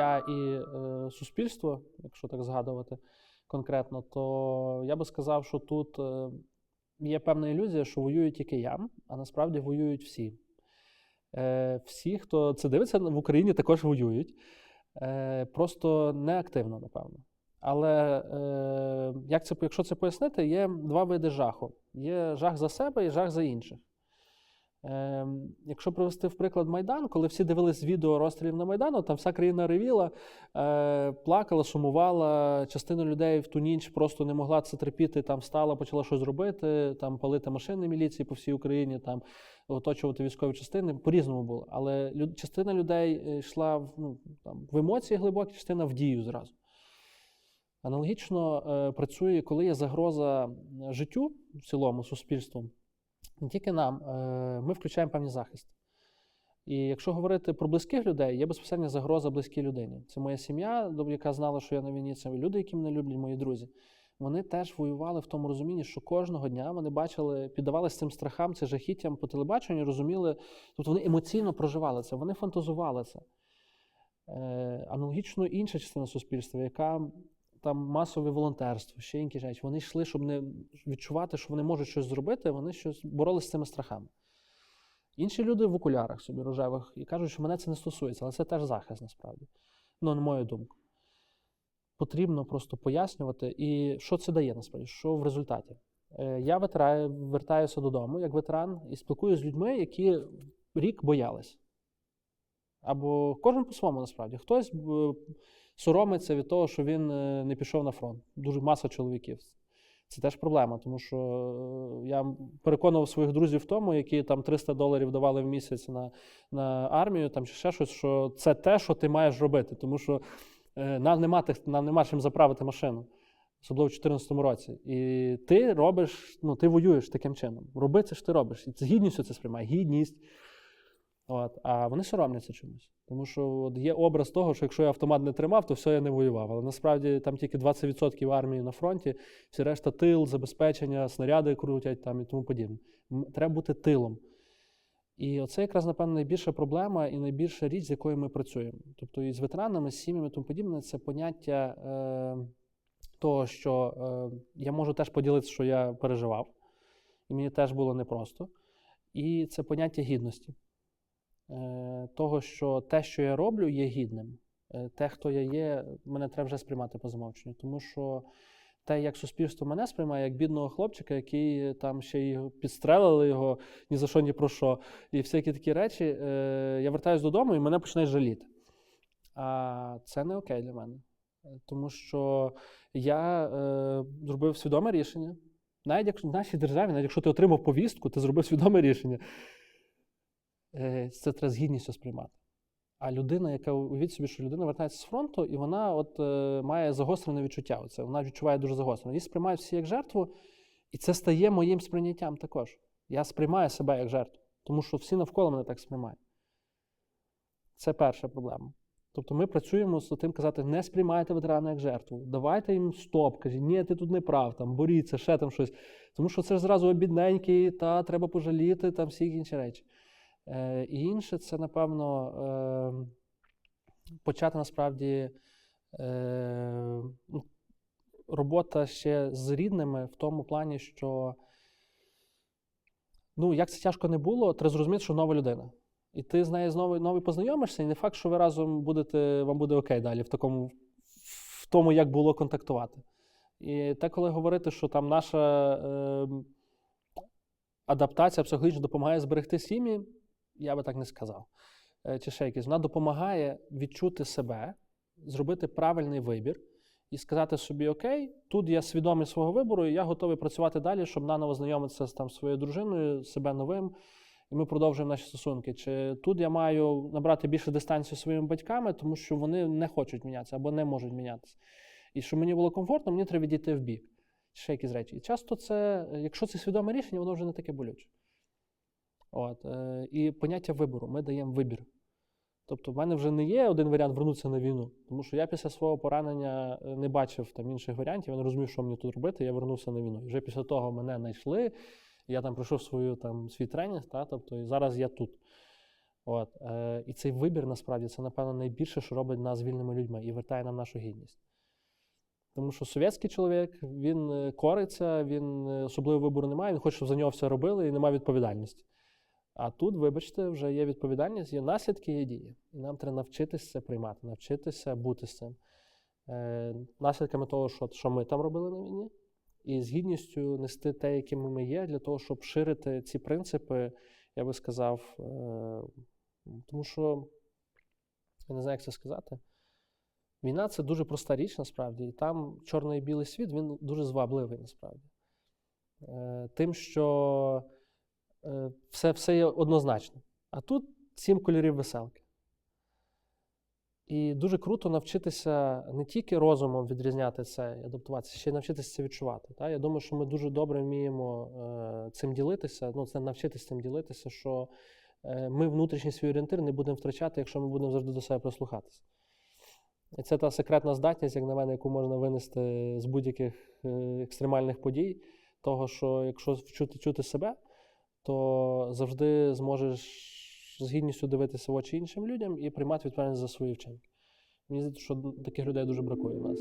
я і е, суспільство, якщо так згадувати конкретно, то я би сказав, що тут е, є певна ілюзія, що воюють тільки я, а насправді воюють всі. Е, всі, хто це дивиться в Україні, також воюють. Просто неактивно, напевно. Але як це, якщо це пояснити, є два види жаху: є жах за себе і жах за інших. Е, якщо привести в приклад Майдан, коли всі дивились відео розстрілів на Майдану, там вся країна ревіла, е, плакала, сумувала. Частина людей в ту ніч просто не могла це терпіти, там встала, почала щось робити, там палити машини міліції по всій Україні, там оточувати військові частини. По-різному було. Але частина людей йшла в, ну, там, в емоції глибокі, частина в дію зразу. Аналогічно е, працює, коли є загроза е, життю в цілому суспільству, не тільки нам, е, ми включаємо певний захист. І якщо говорити про близьких людей, є безпосередня загроза близькій людині. Це моя сім'я, яка знала, що я на війні, це люди, які мене люблять, мої друзі. Вони теж воювали в тому розумінні, що кожного дня вони бачили, піддавалися цим страхам, цим жахіттям по телебаченню, розуміли, тобто вони емоційно проживали це, вони фантазували це. Е, аналогічно інша частина суспільства, яка там масове волонтерство, ще інші речі. Вони йшли, щоб не відчувати, що вони можуть щось зробити, вони щось боролися з цими страхами. Інші люди в окулярах собі рожевих і кажуть, що мене це не стосується, але це теж захист насправді. Ну, на мою думку. Потрібно просто пояснювати. І що це дає насправді? Що в результаті? Е, Я вертаюся додому як ветеран і спілкуюся з людьми, які рік боялись. Або кожен по-своєму насправді. Хтось е, соромиться від того, що він е, не пішов на фронт. Дуже маса чоловіків. Це теж проблема, тому що е, я переконував своїх друзів в тому, які там 300 доларів давали в місяць на, на армію, там чи ще щось, що це те, що ти маєш робити, тому що нам нема, нам нема чим заправити машину, особливо в 2014 році. І ти робиш, ну ти воюєш таким чином. Роби це ж ти робиш. І з гідністю це сприймає, гідність. От, а вони соромляться чомусь. Тому що от є образ того, що якщо я автомат не тримав, то все я не воював. Але насправді там тільки 20% армії на фронті, всі решта тил, забезпечення, снаряди крутять там і тому подібне. Треба бути тилом. І оце якраз, напевно, найбільша проблема і найбільша річ, з якою ми працюємо. Тобто і з ветеранами, з сім'ями і тому подібне, це поняття е, того, що е, я можу теж поділитися, що я переживав, і мені теж було непросто. І це поняття гідності. Е, того, що те, що я роблю, є гідним. Е, Те, хто я є, мене треба вже сприймати по замовченню. Тому що те, як суспільство мене сприймає, як бідного хлопчика, який там ще й підстрелили його ні за що, ні про що, і всякі такі речі, е, я вертаюся додому і мене починає жаліти. А це не окей для мене. Тому що я зробив свідоме рішення. Навіть якщо в нашій державі, навіть якщо ти отримав повістку, ти зробив свідоме рішення. Е, це треба з гідністю сприймати. А людина, яка уявіть собі, що людина вертається з фронту, і вона от е, має загострене відчуття. Оце, вона відчуває дуже загострено. Її сприймають всі як жертву, і це стає моїм сприйняттям також. Я сприймаю себе як жертву, тому що всі навколо мене так сприймають. Це перша проблема. Тобто ми працюємо з тим казати, не сприймайте ветерана як жертву. Давайте їм стоп, кажіть, ні, ти тут не прав, там, боріться, ще там щось. Тому що це ж зразу обідненький, та треба пожаліти, там всі інші речі. Е, і інше, це, напевно, е, почати насправді е, ну, робота ще з рідними в тому плані, що ну, як це тяжко не було, треба зрозуміти, що нова людина. І ти з нею знову новий познайомишся, і не факт, що ви разом будете, вам буде окей далі в такому, в тому, як було контактувати. І те, коли говорити, що там наша е, адаптація психологічно допомагає зберегти сім'ї, я би так не сказав. Е, Чи ще якісь. Вона допомагає відчути себе, зробити правильний вибір і сказати собі: Окей, тут я свідомий свого вибору, і я готовий працювати далі, щоб наново знайомитися з там, своєю дружиною, себе новим, і ми продовжуємо наші стосунки. Чи тут я маю набрати більше дистанцію своїми батьками, тому що вони не хочуть мінятися або не можуть мінятися. І щоб мені було комфортно, мені треба відійти в бік. Ще якісь речі. І часто це, якщо це свідоме рішення, воно вже не таке болюче. От, е, і поняття вибору. Ми даємо вибір. Тобто, в мене вже не є один варіант вернутися на війну, тому що я після свого поранення е, не бачив там інших варіантів, я не розумів, що мені тут робити, я вернувся на війну. І вже після того мене знайшли, я там пройшов свою там свій тренінг, та, тобто і зараз я тут. От, е, і цей вибір насправді це, напевно, найбільше, що робить нас вільними людьми і вертає нам нашу гідність. Тому що совєтський чоловік він е, кориться, він е, особливого вибору немає, він хоче, щоб за нього все робили, і немає відповідальності. А тут, вибачте, вже є відповідальність, є наслідки, є дії. І нам треба навчитися це приймати, навчитися бути з цим. Е, наслідками того, що, що ми там робили на війні, і з гідністю нести те, якими ми є, для того, щоб ширити ці принципи, я би сказав. Е, тому що я не знаю, як це сказати. Війна це дуже проста річ насправді, і там чорний і білий світ він дуже звабливий насправді. Е, тим, що все, все є однозначно. А тут сім кольорів веселки. І дуже круто навчитися не тільки розумом відрізняти це і адаптуватися, ще й навчитися це відчувати. Та? Я думаю, що ми дуже добре вміємо е, цим ділитися, ну, це навчитися цим ділитися, що е, ми внутрішній свій орієнтир не будемо втрачати, якщо ми будемо завжди до себе прислухатися. І це та секретна здатність, як на мене, яку можна винести з будь-яких е, екстремальних подій, того, що якщо вчути чути себе, то завжди зможеш з гідністю дивитися в очі іншим людям і приймати відповідальність за свої вчинки. Мені здається, що таких людей дуже бракує в нас.